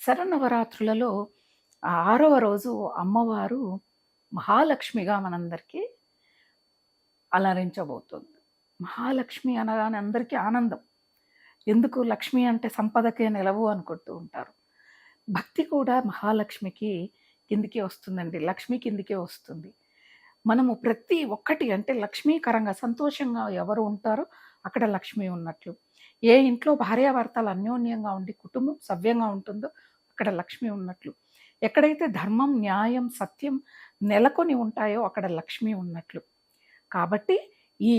శరన్నవరాత్రులలో ఆరవ రోజు అమ్మవారు మహాలక్ష్మిగా మనందరికీ అలరించబోతుంది. మహాలక్ష్మి అనగానే అందరికీ ఆనందం. ఎందుకు లక్ష్మి అంటే సంపదకే నిలవు అనుకుంటూ ఉంటారు. భక్తి కూడా మహాలక్ష్మికి కిందికే వస్తుందండి. లక్ష్మి కిందికే వస్తుంది. మనము ప్రతి ఒక్కటి అంటే లక్ష్మీకరంగా సంతోషంగా ఎవరు ఉంటారో అక్కడ లక్ష్మి ఉన్నట్లు. ఏ ఇంట్లో భార్యాభర్తలు అన్యోన్యంగా ఉండి కుటుంబం సవ్యంగా ఉంటుందో అక్కడ లక్ష్మి ఉన్నట్లు. ఎక్కడైతే ధర్మం న్యాయం సత్యం నెలకొని ఉంటాయో అక్కడ లక్ష్మి ఉన్నట్లు. కాబట్టి ఈ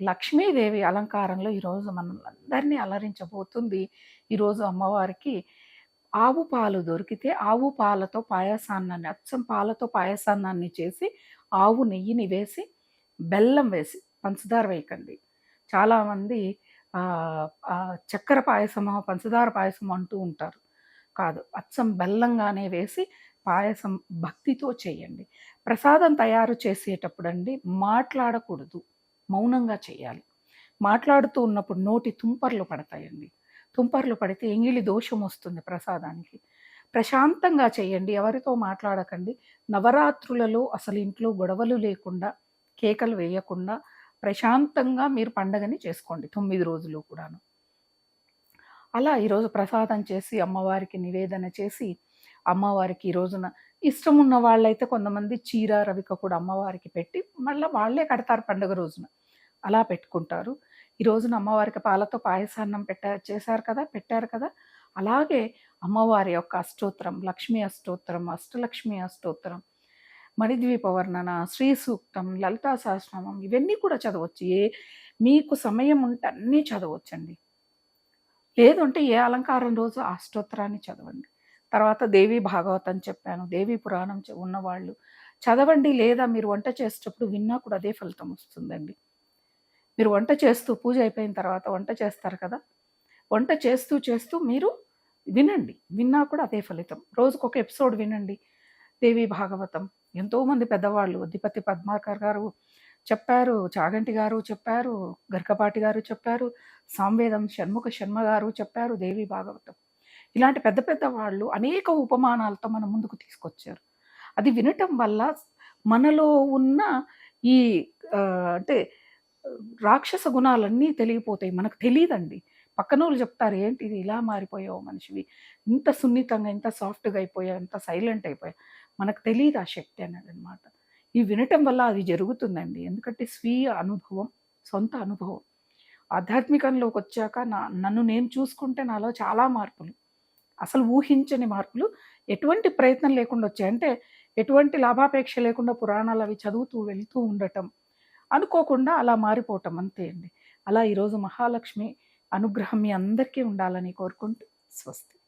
లక్ష్మీదేవి అలంకారంలో ఈరోజు మనం అందరినీ అలరించబోతుంది. ఈరోజు అమ్మవారికి ఆవు పాలు దొరికితే ఆవు పాలతో పాయసాన్నాన్ని అచ్చం పాలతో పాయసాన్నాన్ని చేసి ఆవు నెయ్యిని వేసి బెల్లం వేసి పంచదార వేయకండి. చాలామంది చక్కెర పాయసమో పంచదార పాయసం అంటూ ఉంటారు. కాదు అచ్చం బెల్లంగానే వేసి పాయసం భక్తితో చేయండి. ప్రసాదం తయారు చేసేటప్పుడు అండి మాట్లాడకూడదు మౌనంగా చేయాలి. మాట్లాడుతూ ఉన్నప్పుడు నోటి తుంపర్లు పడతాయండి. తుంపర్లు పడితే ఎంగిలి దోషం వస్తుంది ప్రసాదానికి. ప్రశాంతంగా చేయండి ఎవరితో మాట్లాడకండి. నవరాత్రులలో అసలు ఇంట్లో గొడవలు లేకుండా కేకలు వేయకుండా ప్రశాంతంగా మీరు పండగని చేసుకోండి తొమ్మిది రోజులు కూడాను. అలా ఈరోజు ప్రసాదం చేసి అమ్మవారికి నివేదన చేసి అమ్మవారికి ఈ రోజున ఇష్టం ఉన్న వాళ్ళైతే కొంతమంది చీర రవిక కూడా అమ్మవారికి పెట్టి మళ్ళీ వాళ్ళే కడతారు పండుగ రోజున. అలా పెట్టుకుంటారు. ఈ రోజున అమ్మవారికి పాలతో పాయసాన్నం పెట్టారు చేశారు కదా పెట్టారు కదా. అలాగే అమ్మవారి యొక్క అష్టోత్తరం లక్ష్మీ అష్టోత్తరం అష్టలక్ష్మి అష్టోత్తరం మణిద్వీప వర్ణన శ్రీ సూక్తం లలితా సహస్రనామం ఇవన్నీ కూడా చదవచ్చు. ఏ మీకు సమయం ఉంటే అన్నీ చదవచ్చండి. లేదంటే ఏ అలంకారం రోజు అష్టోత్తరాన్ని చదవండి. తర్వాత దేవి భాగవతం చెప్పాను దేవి పురాణం ఉన్నవాళ్ళు చదవండి లేదా మీరు వంట చేసేటప్పుడు విన్నా కూడా అదే ఫలితం వస్తుందండి. మీరు వంట చేస్తూ పూజ అయిపోయిన తర్వాత వంట చేస్తారు కదా? వంట చేస్తూ చేస్తూ మీరు వినండి. విన్నా కూడా అదే ఫలితం. రోజుకొక ఎపిసోడ్ వినండి. దేవి భాగవతం ఎంతోమంది పెద్దవాళ్ళు అధిపతి పద్మాకర్ గారు చెప్పారు చాగంటి గారు చెప్పారు గర్కపాటి గారు చెప్పారు సాంవేదం షణ్ముఖ శర్మ గారు చెప్పారు దేవి భాగవతం. ఇలాంటి పెద్ద పెద్ద వాళ్ళు అనేక ఉపమానాలతో మన ముందుకు తీసుకొచ్చారు. అది వినటం వల్ల మనలో ఉన్న ఈ అంటే రాక్షస గుణాలన్నీ తెలియపోతాయి మనకు తెలియదండి. పక్కనోళ్ళు చెప్తారు ఏంటి ఇది ఇలా మారిపోయావు మనిషివి. ఇంత సున్నితంగా ఇంత సాఫ్ట్గా అయిపోయావు ఇంత సైలెంట్ అయిపోయావు. మనకు తెలియదు ఆ శక్తి అనేది అనమాట ఈ వినటం వల్ల అది జరుగుతుందండి. ఎందుకంటే స్వీయ అనుభవం సొంత అనుభవం. ఆధ్యాత్మికంలోకి వచ్చాక నా నన్ను నేను చూసుకుంటే నాలో చాలా మార్పులు. అసలు ఊహించని మార్పులు. ఎటువంటి ప్రయత్నం లేకుండా వచ్చాయి. అంటే ఎటువంటి లాభాపేక్ష లేకుండా పురాణాలు అవి చదువుతూ వెళ్తూ ఉండటం. అనుకోకుండా అలా మారిపోవటం అంతే అండి. అలా ఈరోజు మహాలక్ష్మి అనుగ్రహం మీ అందరికీ ఉండాలని కోరుకుంటూ స్వస్తి.